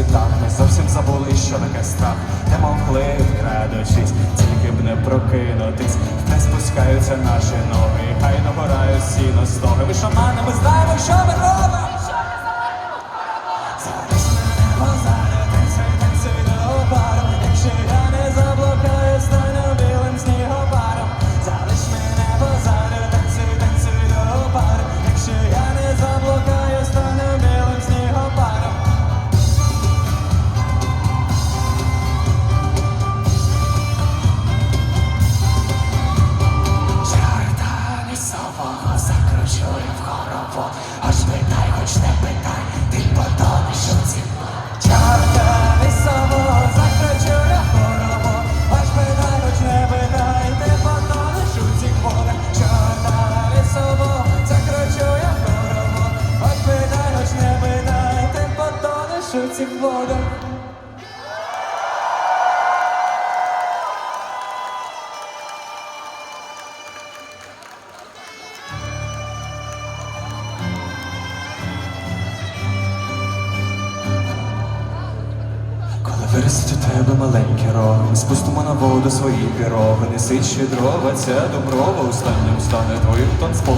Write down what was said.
світах Ми зовсім забули, що таке страх. Не могли вкрадучись, тільки б не прокинутись, не спускаються наші ноги, хай набирають сіно стоги. Ми шамани, ми знаємо, що ми робимо. Лісового закручує в хоровод Аж питай, хоч не питай, ти потонеш у цім Чорта лісового закручує в хоровод Аж питай, хоч не питай, ти потонеш у цих водах Чорта лісового закручує в хоровод Аж питай, хоч не питай, ти потонеш у цих водах У тебе маленькі роги, спустимо на воду свої піроги, неси щедрова, ця доброва останнім стане твоїм танцпол.